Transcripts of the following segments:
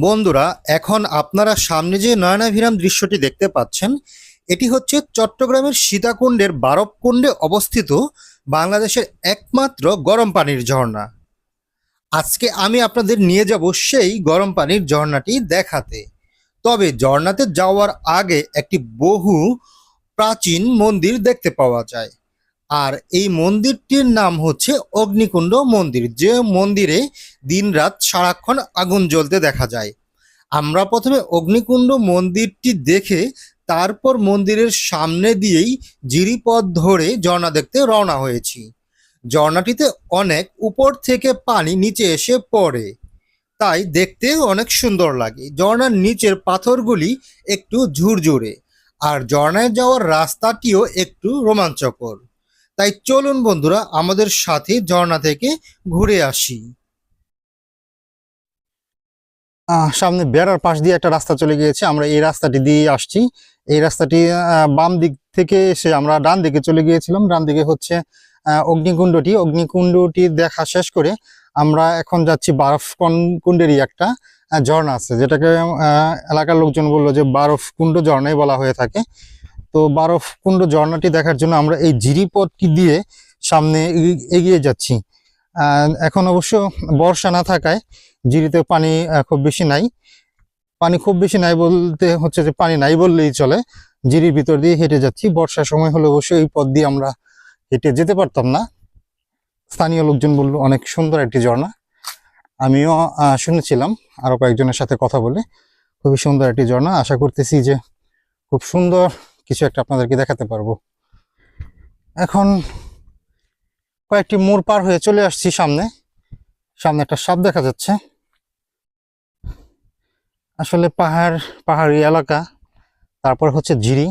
বন্ধুরা, এখন আপনারা সামনে যে নয়নাভিরাম দৃশ্যটি দেখতে পাচ্ছেন, এটি হচ্ছে চট্টগ্রামের সীতাকুণ্ডের বারবকুণ্ডে অবস্থিত বাংলাদেশের একমাত্র গরম পানির ঝর্ণা। আজকে আমি আপনাদের নিয়ে যাব সেই গরম পানির ঝর্ণাটি দেখাতে। তবে ঝর্ণাতে যাওয়ার আগে একটি বহু প্রাচীন মন্দির দেখতে পাওয়া যায়। আর এই মন্দিরটির নাম হচ্ছে অগ্নিকুণ্ড মন্দির, যে মন্দিরে দিনরাত সারাক্ষণ আগুন জ্বলতে দেখা যায়। আমরা প্রথমে অগ্নিকুণ্ড মন্দিরটি দেখে তারপর মন্দিরের সামনে দিয়েই জিরিপথ ধরে ঝর্ণা দেখতে রওনা হয়েছি। ঝর্ণাটিতে অনেক উপর থেকে পানি নিচে এসে পড়ে, তাই দেখতে অনেক সুন্দর লাগে। ঝর্ণার নিচের পাথরগুলি একটু ঝুরঝুরে, আর ঝর্ণায় যাওয়ার রাস্তাটিও একটু রোমাঞ্চকর। তাই চলুন বন্ধুরা, আমাদের সাথে ঝর্ণা থেকে ঘুরে আসি। সামনে বেড়ার পাশ দিয়ে একটা রাস্তা চলে গিয়েছে, আমরা এই রাস্তাটি দিয়ে আসছি। এই রাস্তাটি বাম দিক থেকে এসে আমরা ডান দিকে চলে গিয়েছিলাম। ডান দিকে হচ্ছে অগ্নিকুণ্ডটি। অগ্নিকুণ্ডটি দেখা শেষ করে আমরা এখন যাচ্ছি বারফ কুণ্ডেরই একটা ঝর্ণা আছে, যেটাকে এলাকার লোকজন বলল যে বারফ কুণ্ড ঝর্ণাই বলা হয়ে থাকে। তো বারফ কুণ্ড ঝর্ণাটি দেখার জন্য আমরা এই জিরিপথটি দিয়ে সামনে এগি- এগিয়ে যাচ্ছি। এখন অবশ্য বর্ষা না থাকায় জিরিতে পানি খুব বেশি নাই। পানি খুব বেশি নাই বলতে হচ্ছে যে পানি নাই বললেই চলে। জিরির ভিতর দিয়ে হেঁটে যাচ্ছি। বর্ষার সময় হলে অবশ্যই এই পথ দিয়ে আমরা হেঁটে যেতে পারতাম না। স্থানীয় লোকজন বলল, অনেক সুন্দর একটি ঝর্ণা। আমিও শুনেছিলাম আরও কয়েকজনের সাথে কথা বলে, খুবই সুন্দর একটি ঝর্ণা। আশা করতেছি যে খুব সুন্দর কিছু একটা আপনাদেরকে দেখাতে পারব। এখন কয়েকটি মোড় পার হয়ে চলে আসছি সামনে। সামনে একটা সাপ দেখা যাচ্ছে। আসলে পাহাড়, পাহাড়ি এলাকা, তারপর হচ্ছে জিরি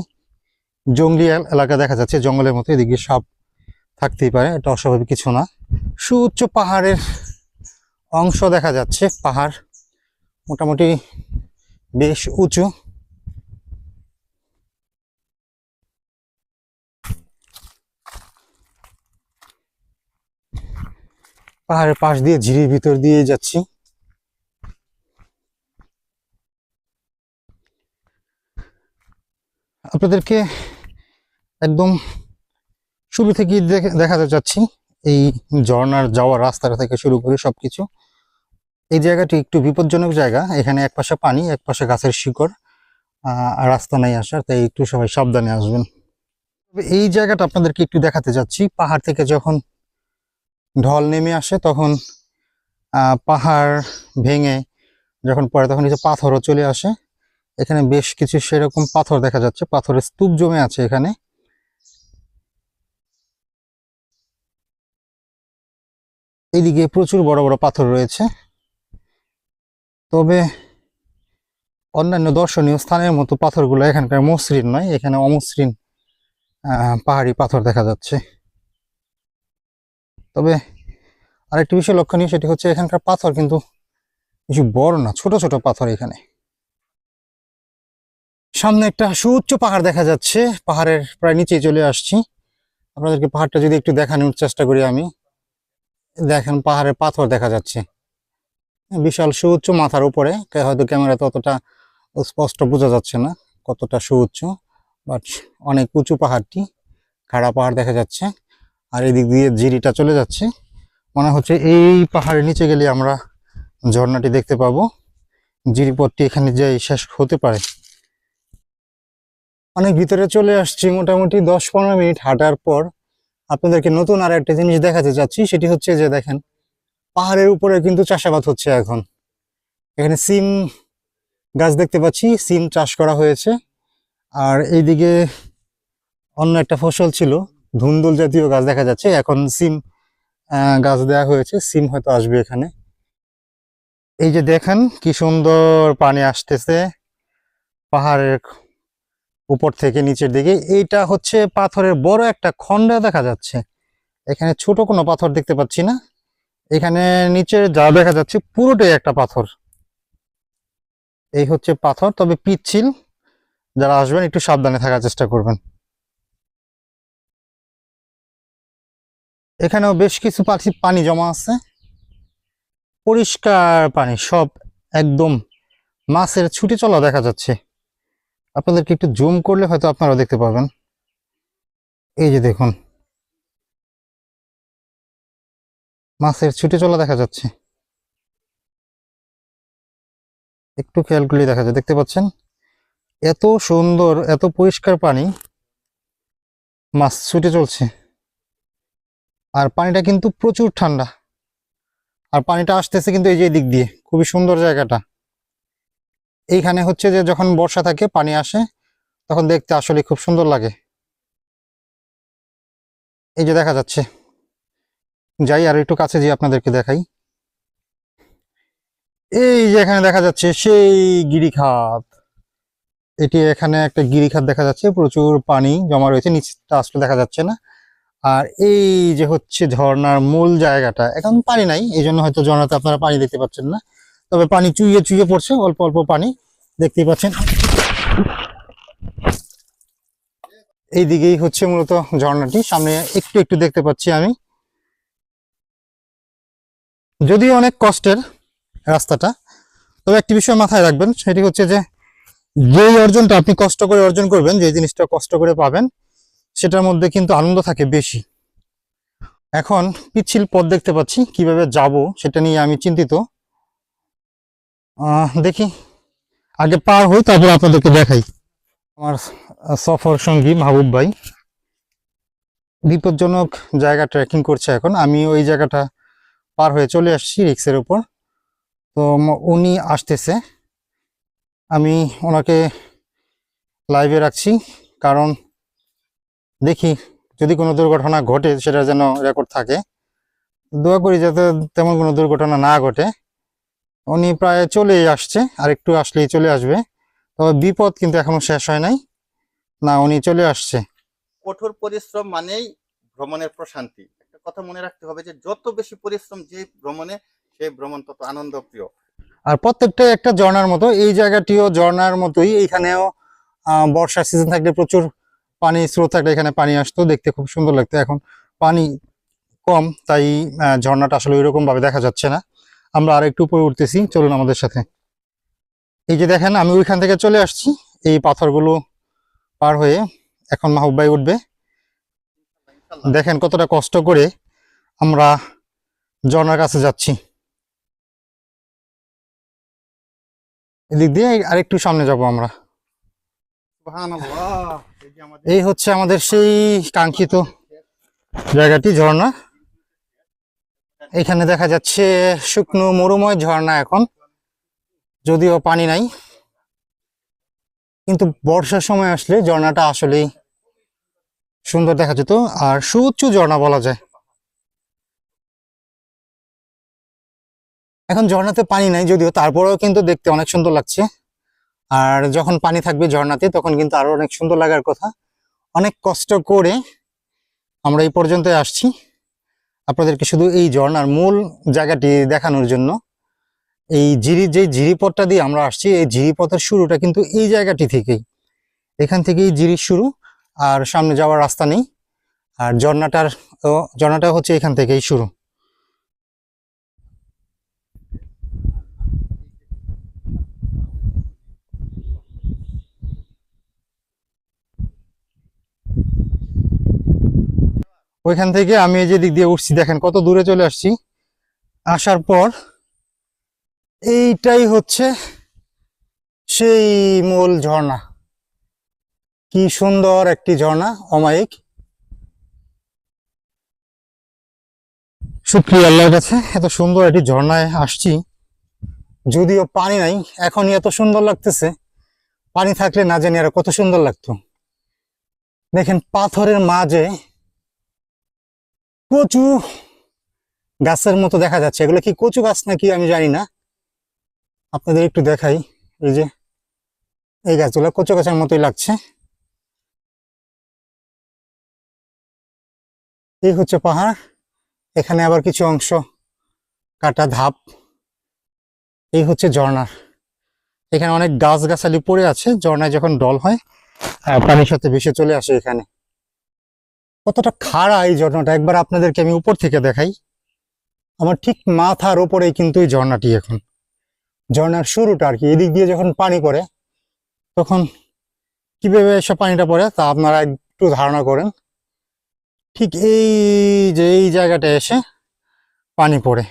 জঙ্গলি এলাকা দেখা যাচ্ছে, জঙ্গলের মতো এদিকে সাপ থাকতেই পারে, এটা অস্বাভাবিক কিছু না। সুউচ্চ পাহাড়ের অংশ দেখা যাচ্ছে, পাহাড়। মোটামুটি বেশ উঁচু। পাহাড়ের পাশ দিয়ে ঝিরির ভিতর দিয়ে যাচ্ছি। আপনাদেরকে একদম শুরু থেকেই দেখে- দেখাতে চাচ্ছি এই ঝর্ণার যাওয়ার রাস্তাটা থেকে শুরু করে সবকিছু। এই জায়গাটি একটু বিপজ্জনক জায়গা, এখানে এক পাশে পানি এক পাশে গাছের শিকড় আর রাস্তা নাই আসার, তাই একটু সবাই সাবধানে আসবেন। এই জায়গাটা আপনাদেরকে একটু দেখাতে যাচ্ছি পাহাড় থেকে যখন ঢল নেমে আসে, তখন পাহাড় ভেঙে যখন পড়ে তখন কিছু পাথরও চলে আসে। এখানে বেশ কিছু সেরকম পাথর দেখা যাচ্ছে, পাথরের স্তূপ জমে আছে এখানে। এইদিকে প্রচুর বড় বড় পাথর রয়েছে। তবে অন্যান্য দর্শনীয় স্থানের মতো পাথরগুলো এখানকার মসৃণ নয়, এখানে অমসৃণ পাহাড়ি পাথর দেখা যাচ্ছে। তবে আরেকটি বিষয় লক্ষণীয় সেটি হচ্ছে এখানকার পাথর কিন্তু কিছু বড় না, ছোট ছোট পাথর এখানে। সামনে একটা সুউচ্চ পাহাড় দেখা যাচ্ছে, পাহাড়ের প্রায় নিচে চলে আসছি। আপনাদেরকে পাহাড়টা যদি একটু দেখানোর চেষ্টা করি আমি। দেখেন পাহাড়ের পাথর দেখা যাচ্ছে। বিশাল সুউচ্চ মাথার উপরে হয়তো ক্যামেরাতে অতটা স্পষ্ট বোঝা যাচ্ছে না কতটা সুউচ্চ, বাট অনেক উঁচু পাহাড়টি, খাড়া পাহাড় দেখা যাচ্ছে। আর এদিক দিয়ে জিরিটা চলে যাচ্ছে। মনে হচ্ছে এই পাহাড়ের নিচে গেলে আমরা ঝর্ণাটি দেখতে পাবো। জিরিপথটি এখানে যাই শেষ হতে পারে। অনেক ভিতরে চলে আসছি, মোটামুটি দশ পনেরো মিনিট হাঁটার পর। আপনাদেরকে নতুন আর একটা জিনিস দেখাতে চাচ্ছি সেটি হচ্ছে যে দেখেন, পাহাড়ের উপরে কিন্তু চাষাবাদ হচ্ছে এখন। এখানে সিম গাছ দেখতে পাচ্ছি, সিম চাষ করা হয়েছে। আর এইদিকে অন্য একটা ফসল ছিল ধুন্দুল জাতীয় গাছ দেখা যাচ্ছে। এখন সিম গাছ দেওয়া হয়েছে। সিম হয়তো আসবে এখানে। এই যে দেখেন কি সুন্দর পানি আসতেছে পাহাড়ের উপর থেকে নিচের দিকে। এইটা হচ্ছে পাথরের বড় একটা খন্ড দেখা যাচ্ছে। এখানে ছোট কোনো পাথর দেখতে পাচ্ছি না। এখানে নিচে যা দেখা যাচ্ছে পুরোটাই একটা পাথর। এই হচ্ছে পাথর। তবে পিচ্ছিল, যারা আসবেন একটু সাবধানে থাকার চেষ্টা করবেন। এখানেও বেশ কিছু পাখি পানি জমা আছে। পরিষ্কার পানি, সব একদম মাছের ছুটি চলা দেখা যাচ্ছে। আপনাদেরকে একটু জুম করলে হয়তো আপনারা দেখতে পাবেন এই যে দেখুন। মাছের ছুটি চলা দেখা যাচ্ছে। একটু খেয়াল করলে দেখা যায়, দেখতে পাচ্ছেন? এত সুন্দর, এত পরিষ্কার পানি, মাছ ছুটে চলছে। আর পানিটা কিন্তু প্রচুর ঠান্ডা। আর পানিটা আসতেছে কিন্তু এই যে দিক দিয়ে, খুবই সুন্দর জায়গাটা। এইখানে হচ্ছে যে যখন বর্ষা থাকে, পানি আসে, তখন দেখতে আসলে খুব সুন্দর লাগে। এই যে দেখা যাচ্ছে। যাই, আর একটু কাছে যেয়ে আপনাদেরকে দেখাই। এই যে এখানে দেখা যাচ্ছে সেই গিরিখাত। এটি এখানে একটা গিরিখাত দেখা যাচ্ছে। প্রচুর পানি জমা রয়েছে, নিচটা আসলে দেখা যাচ্ছে না। আর এই যে হচ্ছে ঝর্ণার মূল জায়গাটা, এখন পানি নাই এই জন্য হয়তো ঝর্ণাতে আপনারা পানি দেখতে পাচ্ছেন না। তবে পানি চুইয়ে চুইয়ে পড়ছে, অল্প অল্প পানি দেখতেই পাচ্ছেন। এই দিকেই হচ্ছে মূলত ঝর্ণাটি, সামনে একটু একটু দেখতে পাচ্ছি আমি। যদিও অনেক কষ্টের রাস্তাটা, তবে একটি বিষয় মাথায় রাখবেন, সেটি হচ্ছে যে যেই অর্জনটা আপনি কষ্ট করে অর্জন করবেন যে জিনিসটা কষ্ট করে পাবেন সেটার মধ্যে কিন্তু আনন্দ থাকে বেশি। এখন পিচ্ছিল পথ দেখতে পাচ্ছি, কীভাবে যাব সেটা নিয়ে আমি চিন্তিত। দেখি, আগে পার হই, তারপর আপনাদেরকে দেখাই। আমার সফর সঙ্গী মাহবুব ভাই। বিপজ্জনক জায়গা ট্রেকিং করছে এখন। আমি ওই জায়গাটা পার হয়ে চলে আসছি রিক্সের উপর। তো উনি আসতেছে। আমি ওনাকে লাইভে রাখছি, কারণ দেখি যদি কোনো দুর্ঘটনা ঘটে সেটা যেন রেকর্ড থাকে। দোয়া করি যাতে তেমন কোনো দুর্ঘটনা না ঘটে। উনি প্রায় চলেই আসছে আর একটু আসলেই চলে আসবে। তবে বিপদ কিন্তু এখনও শেষ হয় নাই। না উনি চলে আসছে। কঠোর পরিশ্রম মানেই ভ্রমণের প্রশান্তি। একটা কথা মনে রাখতে হবে যে যত বেশি পরিশ্রম যে ভ্রমণে সেই ভ্রমণ তত আনন্দ প্রিয় আর প্রত্যেকটা একটা ঝর্ণার মতো এই জায়গাটিও ঝর্ণার মতোই। এইখানেও বর্ষার সিজন থাকলে প্রচুর পানি স্রোত থাকলে এখানে পানি আসতো, দেখতে খুব সুন্দর লাগতো। এখন পানি কম, তাই ঝর্ণাটা আসলে ওইরকম ভাবে দেখা যাচ্ছে না। আমরা আর একটু উপরে উঠতেছি, চলুন আমাদের সাথে। এই যে দেখেন, আমি ওইখান থেকে চলে আসছি। এই পাথরগুলো পার হয়ে এখন মাহবুব উঠবে। দেখেন কতটা কষ্ট করে আমরা ঝর্ণার কাছে যাচ্ছি। এদিক দিয়ে আরেকটু সামনে যাব আমরা। এই হচ্ছে আমাদের সেই কাঙ্ক্ষিত জায়গাটি, ঝর্ণা। এখানে দেখা যাচ্ছে শুকনো মরুময় ঝর্ণা এখন, যদিও পানি নাই। কিন্তু বর্ষার সময় আসলে ঝর্ণাটা আসলেই সুন্দর দেখা যেত, আর সুউচ্চ ঝর্ণা বলা যায়। এখন ঝর্ণাতে পানি নাই, যদিও তারপরেও কিন্তু দেখতে অনেক সুন্দর লাগছে। আর যখন পানি থাকবে ঝর্ণাতে, তখন কিন্তু আরও অনেক সুন্দর লাগার কথা। অনেক কষ্ট করে আমরা এই পর্যন্ত আসছি। আপনাদেরকে শুধু এই ঝর্ণার মূল জায়গাটি দেখানোর জন্য, এই ঝিরি যে ঝিরিপথটা দিয়ে আমরা আসছি, এই ঝিরিপথের শুরুটা কিন্তু এই জায়গাটি থেকেই। এখান থেকেই ঝিরির শুরু, আর সামনে যাওয়ার রাস্তা নেই। আর ঝর্ণাটার ঝর্ণাটা হচ্ছে এখান থেকেই শুরু। ওইখান থেকে আমি এই যে দিক দিয়ে উঠছি, দেখেন কত দূরে চলে আসছি। আসার পর এইটাই হচ্ছে সেই মূল ঝর্ণা। কি সুন্দর একটি ঝর্ণা, অমায়িক। শুক্রিয়া আল্লাহর কাছে, এত সুন্দর একটি ঝর্ণায় আসছি। যদিও পানি নাই, এখনই এত সুন্দর লাগতেছে। পানি থাকলে না জানি আর কত সুন্দর লাগতো। দেখেন পাথরের মাঝে কচু গাছের মতো দেখা যাচ্ছে। এগুলো কি কচু গাছ নাকি আমি জানি না। আপনাদের একটু দেখাই। এই যে, এই গাছগুলো কচু গাছের মতোই লাগছে। এই হচ্ছে পাহাড়। এখানে আবার কিছু অংশ কাটা ধাপ। এই হচ্ছে ঝর্ণার এখানে অনেক গাছ গাছালি পড়ে আছে। ঝর্ণায় যখন ডল হয় পানির সাথে ভেসে চলে আসে এখানে। কতটা খাড়া এই ঝর্ণাটা? একবার আপনাদেরকে আমি উপর থেকে দেখাই। আমার ঠিক মাথার ওপরেই কিন্তু এই ঝর্ণাটি এখন। ঝর্ণার শুরুটা আর কি, এদিক দিয়ে যখন পানি পড়ে, তখন কীভাবে এসব পানিটা পড়ে তা আপনারা একটু ধারণা করেন। ঠিক এই যে এই জায়গাটা এসে পানি পড়ে।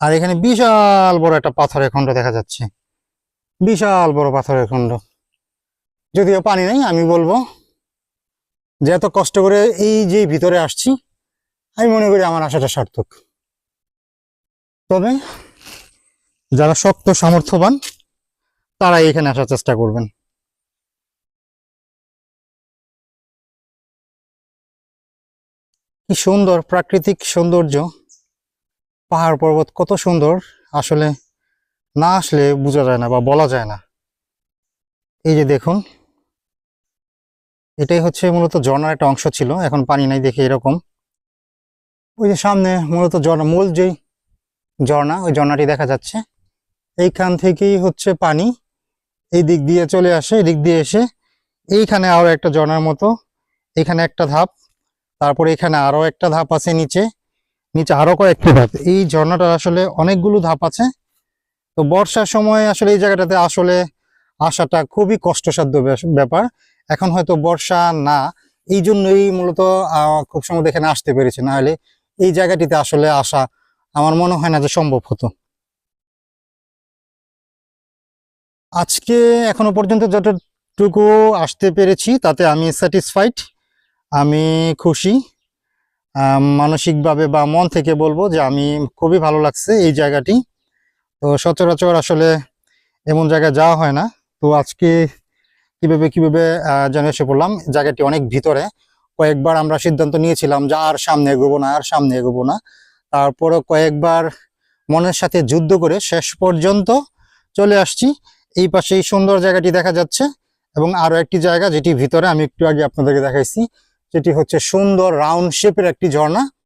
আর এখানে বিশাল বড় একটা পাথরের খণ্ড দেখা যাচ্ছে। বিশাল বড় পাথরের খণ্ড। যদিও পানি নেই, আমি বলব যে এত কষ্ট করে এই যে ভিতরে আসছি, আমি মনে করি আমার আশাটা সার্থক। তবে যারা শক্ত, সামর্থ্যবান তারা এখানে আসার চেষ্টা করবেন। কি সুন্দর প্রাকৃতিক সৌন্দর্য। পাহাড় পর্বত কত সুন্দর। আসলে না আসলে বোঝা যায় না বা বলা যায় না। এই যে দেখুন এটাই হচ্ছে মূলত ঝর্ণার একটা অংশ ছিল। এখন পানি নাই দেখে এরকম। ওই যে সামনে মূলত ঝর্ণা, মূল যেই ঝর্ণা, ওই ঝর্ণাটি দেখা যাচ্ছে। এইখান থেকেই হচ্ছে পানি এই দিক দিয়ে চলে আসে এদিক দিয়ে এসে এইখানে আরও একটা ঝর্ণার মতো, এখানে একটা ধাপ, তারপরে এখানে আরও একটা ধাপ আছে নিচে নিচে আরও কয়েকটা ধাপ। এই ঝর্ণাটা আসলে অনেকগুলো ধাপ আছে। তো বর্ষার সময় আসলে এই জায়গাটাতে আসলে আসাটা খুবই কষ্টসাধ্য ব্যাপার। এখন হয়তো বর্ষা না এই জন্যই মূলত খুব সম্ভবত এখানে আসতে পেরেছি। না হলে এই জায়গাটিতে আসলে আসা আমার মনে হয় না যে সম্ভব হতো। আজকে এখনও পর্যন্ত যতটুকু আসতে পেরেছি, তাতে আমি স্যাটিসফাইড আমি খুশি। মানসিকভাবে বা মন থেকে বলব যে আমি খুবই ভালো লাগছে এই জায়গাটি। তো সচরাচর আসলে এমন জায়গায় যাওয়া হয় না। তো আজকে কীভাবে কীভাবে যেন এসে পড়লাম? জায়গাটি অনেক ভিতরে। কয়েকবার আমরা সিদ্ধান্ত নিয়েছিলাম যে আর সামনে এগোবো না, আর সামনে এগোবো না। তারপরে কয়েকবার মনের সাথে যুদ্ধ করে শেষ পর্যন্ত চলে আসছি। এই পাশে এই সুন্দর জায়গাটি দেখা যাচ্ছে এবং আরও একটি জায়গা যেটি ভিতরে আমি একটু আগে আপনাদেরকে দেখাইছি, যেটি হচ্ছে সুন্দর রাউন্ড শেপের একটি ঝর্ণা।